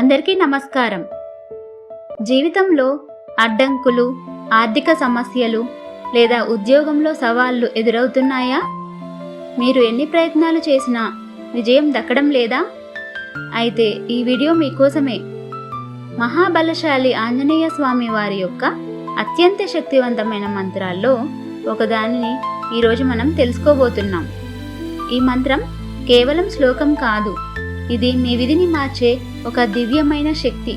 అందరికీ నమస్కారం. జీవితంలో అడ్డంకులు ఆర్థిక సమస్యలు లేదా ఉద్యోగంలో సవాళ్ళు ఎదురవుతున్నాయా? మీరు ఎన్ని ప్రయత్నాలు చేసినా విజయం దక్కడం లేదా? అయితే ఈ వీడియో మీకోసమే. మహాబలశాలి ఆంజనేయ స్వామి వారి యొక్క అత్యంత శక్తివంతమైన మంత్రాల్లో ఒకదానిని ఈరోజు మనం తెలుసుకోబోతున్నాం. ఈ మంత్రం కేవలం శ్లోకం కాదు. ఇది మీ విధిని మార్చే ఒక దివ్యమైన శక్తి.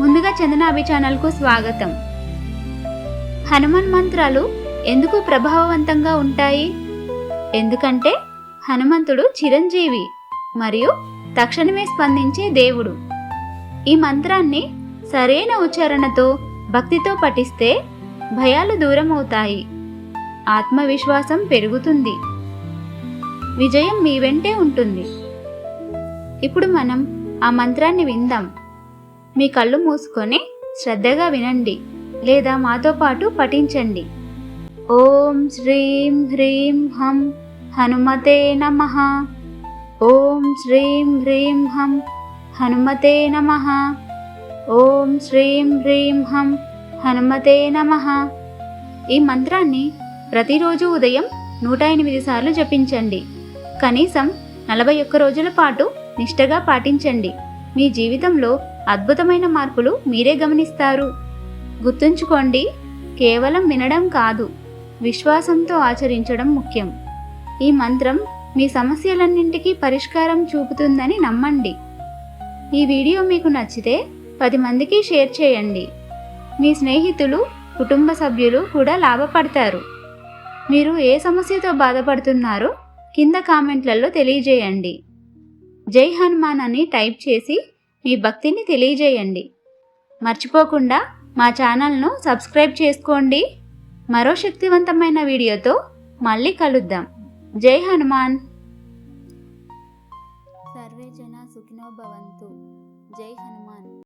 ముందుగా చందనాభి ఛానల్కు స్వాగతం. హనుమాన్ మంత్రాలు ఎందుకు ప్రభావవంతంగా ఉంటాయి? ఎందుకంటే హనుమంతుడు చిరంజీవి మరియు తక్షణమే స్పందించే దేవుడు. ఈ మంత్రాన్ని సరైన ఉచ్చారణతో భక్తితో పఠిస్తే భయాలు దూరం అవుతాయి ఆత్మవిశ్వాసం పెరుగుతుంది. విజయం మీ వెంటే ఉంటుంది. ఇప్పుడు మనం ఆ మంత్రాన్ని విందాం. మీ కళ్ళు మూసుకొని శ్రద్ధగా వినండి లేదా మాతో పాటు పఠించండి. ఓం శ్రీం హ్రీం హం హనుమతే నమ. ఓం శ్రీం హ్రీం హం హనుమతే నమ. ఓం శ్రీం హ్రీం హం హనుమతే నమ. ఈ మంత్రాన్ని ప్రతిరోజు ఉదయం నూట ఎనిమిది సార్లు జపించండి. కనీసం నలభై ఒక్క రోజుల పాటు నిష్టగా పాటించండి. మీ జీవితంలో అద్భుతమైన మార్పులు మీరే గమనిస్తారు. గుర్తుంచుకోండి కేవలం వినడం కాదు విశ్వాసంతో ఆచరించడం ముఖ్యం. ఈ మంత్రం మీ సమస్యలన్నింటికీ పరిష్కారం చూపుతుందని నమ్మండి. ఈ వీడియో మీకు నచ్చితే పది మందికి షేర్ చేయండి. మీ స్నేహితులు కుటుంబ సభ్యులు కూడా లాభపడతారు. మీరు ఏ సమస్యతో బాధపడుతున్నారో కింద కామెంట్లలో తెలియజేయండి. జై హనుమాన్ అని టైప్ చేసి మీ భక్తిని తెలియజేయండి. మర్చిపోకుండా మా ఛానల్ను సబ్స్క్రైబ్ చేసుకోండి. మరో శక్తివంతమైన వీడియోతో మళ్ళీ కలుద్దాం. జై హనుమాన్. సర్వే జన సుఖినో భవంతు. జై హనుమాన్.